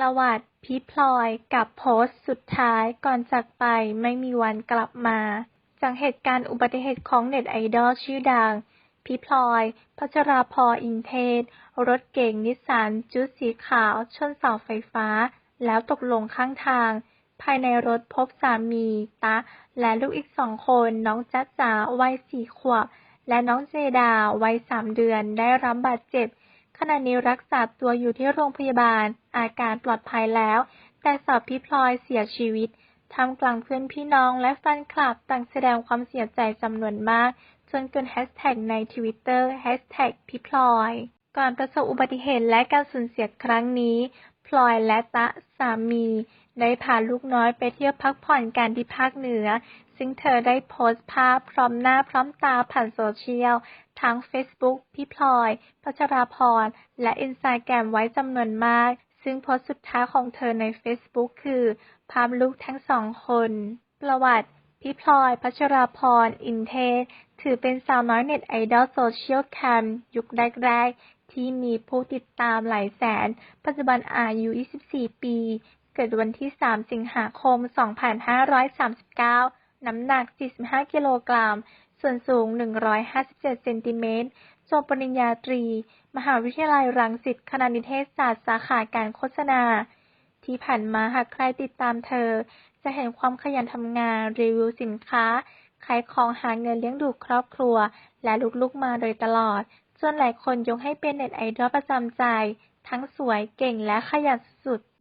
ประวัติพีพลอย กับโพสต์สุดท้าย ก่อนจากไปไม่มีวันกลับมา จากเหตุการณ์อุบัติเหตุของเน็ตไอดอลชื่อดังพีพลอย พัชราพรอินเทศ รถเก๋งนิสสันจุดสีขาว ชนเสาไฟฟ้า แล้วตกลงข้างทาง ภายในรถพบสามี ตะ และลูกอีกสองคน น้องจ๊ะจ๋าวัยสี่ขวบ และน้องเจดาวัยสามเดือนได้รับบาดเจ็บ ขณะนี้รักษาตัวอยู่ที่โรงพยาบาล อาการปลอดภัยแล้ว แต่สาวพี่พลอยเสียชีวิตท่ามกลางเพื่อนพี่น้องและแฟนคลับต่างแสดงความเสียใจจำนวนมาก จนเกินแฮชแท็กในทวิตเตอร์แฮชแท็กพี่พลอย ก่อนประสบอุบัติเหตุและการสูญเสียครั้งนี้ พลอยและตะสามี ได้พาลูกน้อยไปเที่ยวพักผ่อนกันที่ภาคเหนือ ซึ่งเธอได้โพสต์ภาพพร้อมหน้าพร้อมตาผ่านโซเชียล ทั้ง Facebook พี่พลอย พัชราพร และอินสตาแกรมไว้จำนวนมาก ซึ่งโพสต์สุดท้ายของเธอใน Facebook คือ ภาพลูกทั้งสองคน ประวัติพี่พลอย พัชราพร อินเทศ ถือเป็นสาวน้อยเน็ตไอดอลโซเชียลแคมยุคแรกๆ ที่มีผู้ติดตามหลายแสน ปัจจุบันอายุ 24 ปี เกิดวันที่ 3 สิงหาคม 2539 น้ำหนัก 45 กิโลกรัม ส่วนสูง 157 เซนติเมตร จบปริญญาตรี มหาวิทยาลัยรังสิต คณะนิเทศศาสตร์ สาขาการโฆษณา ที่ผ่านมาหากใครติดตามเธอ จะเห็นความขยันทำงาน รีวิวสินค้า ขายของหาเงินเลี้ยงดูครอบครัว และลูกๆมาโดยตลอด จนหลายคนยกให้เป็นเน็ตไอดอลประจำใจ ทั้งสวยเก่งและขยันสุดๆ